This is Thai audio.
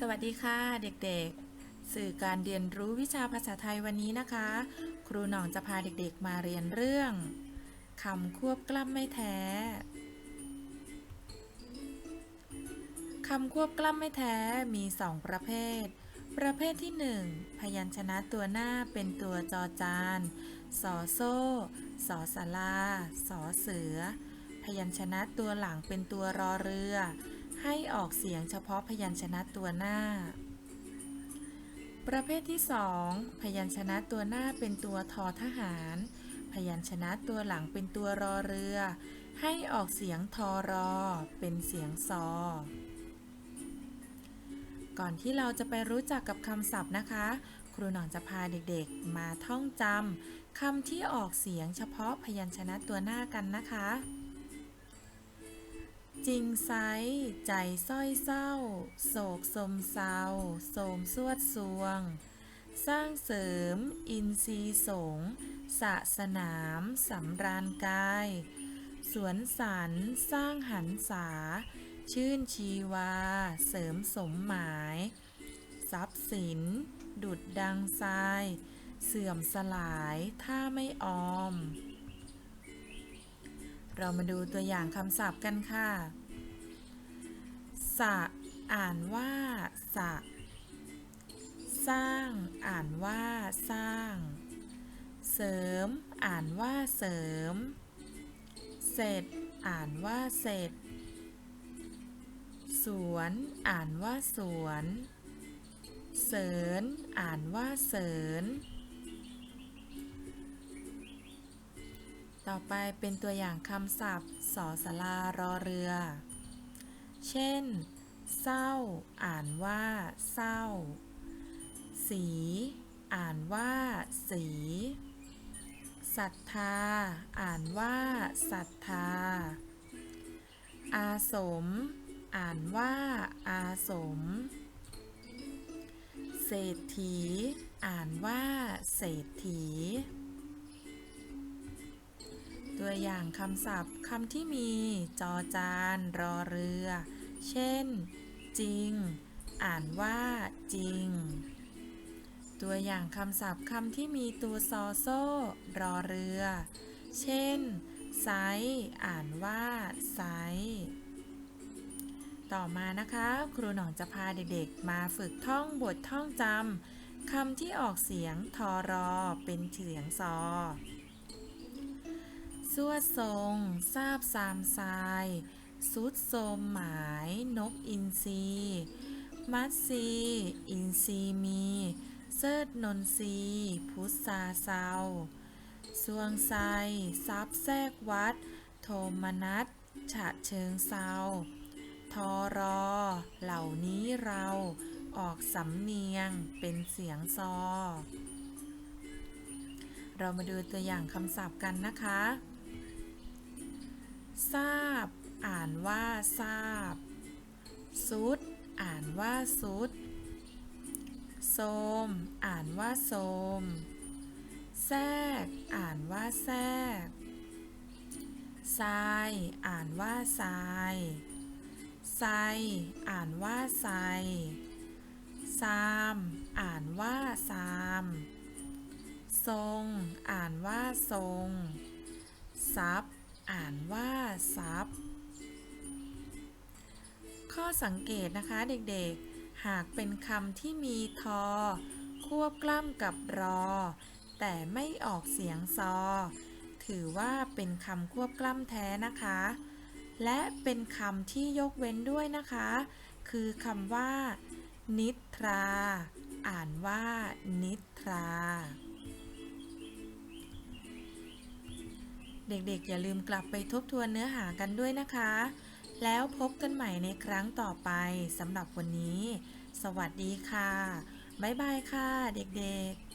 สวัสดีค่ะเด็กๆ สื่อการเรียนรู้วิชาภาษาไทยวันนี้นะคะ ครูหน่องจะพาเด็กๆมาเรียนเรื่องคำควบกล้ำไม่แท้คำควบกล้ำไม่แท้มีสองประเภท ประเภทที่หนึ่งพยัญชนะตัวหน้าเป็นตัวจอจานสอโซ่สอสาราสอเสือ พยัญชนะตัวหลังเป็นตัวรอเรือ ให้ออกเสียงเฉพาะพยัญชนะตัวหน้า ประเภทที่สองพยัญชนะตัวหน้าเป็นตัวทอทหาร พยัญชนะตัวหลังเป็นตัวรอเรือ ให้ออกเสียงทอรอ เป็นเสียงซอ ก่อนที่เราจะไปรู้จักกับคำศัพท์นะคะ ครูหน่องจะพาเด็กๆ มาท่องจำคำที่ออกเสียงเฉพาะพยัญชนะตัวหน้ากันนะคะ จริงไซใจส้อยเศร้า โศกสมเศร้าโสมสวดสวง สร้างเสริม อินทรีย์สงสะสนามสำราญกาย สวนสันสร้างหันษา ชื่นชีวา เสริมสมหมาย ทรัพย์สิน ดุดดังทราย เสื่อมสลายถ้าไม่ออม เรามาดูตัวอย่างคำศัพท์กันค่ะ สะ อ่านว่าสะ สร้าง อ่านว่าสร้าง เสริม อ่านว่าเสริม เสร็จ อ่านว่าเสร็จ สวน อ่านว่าสวน เสริญ อ่านว่าเสริญ ต่อไปเป็นตัวอย่างคำศัพท์สอสลารอเรือ เช่น เศร้า อ่านว่า เศร้า สี อ่านว่า สีศรัทธา อ่านว่า ศรัทธา อาสม อ่านว่า อาสม เศรษฐี อ่านว่า เศรษฐี ตัวอย่างคำศัพท์คำที่มีจอจานรอเรือ เช่น จริง อ่านว่าจริง ตัวอย่างคำศัพท์คำที่มีตัวซอโซ่ รอเรือ เช่น ไซ อ่านว่าไซ ต่อมานะคะ ครูหน่องจะพาเด็กๆ มาฝึกท่องบทท่องจำคำที่ออกเสียงทอรอเป็นเสียงซอ สวดทรงทราบสามทราย สุดโสมหมายนกอินทรีมัดซีอินทรีมีเซิดนนทรีพุทธาเซาสวงไซซับแทรกวัด โทมนัสฉะเชิงเซาทอรอ เหล่านี้เราออกสำเนียงเป็นเสียงซอ เรามาดูตัวอย่างคำศัพท์กันนะคะ ทราบ อ่านว่าทราบ สุด อ่านว่าสุดโสม อ่านว่าโสม แทรก อ่านว่าแทรกทราย อ่านว่าทรายไซอ่านว่าไซซาม อ่านว่าซาม ทรง อ่านว่าทรงซับ อ่านว่าซับข้อสังเกตนะคะเด็กๆ หากเป็นคำที่มีทอ ควบกล้ำกับรอ แต่ไม่ออกเสียงซอ ถือว่าเป็นคำควบกล้ำแท้นะคะ และเป็นคำที่ยกเว้นด้วยนะคะ คือคำว่า นิทรา อ่านว่า นิทรา เด็กๆ อย่าลืมกลับไปทบทวนเนื้อหากันด้วยนะคะ แล้วพบกันใหม่ในครั้งต่อไปสำหรับวันนี้ สวัสดีค่ะ บ๊ายบายค่ะ เด็กๆ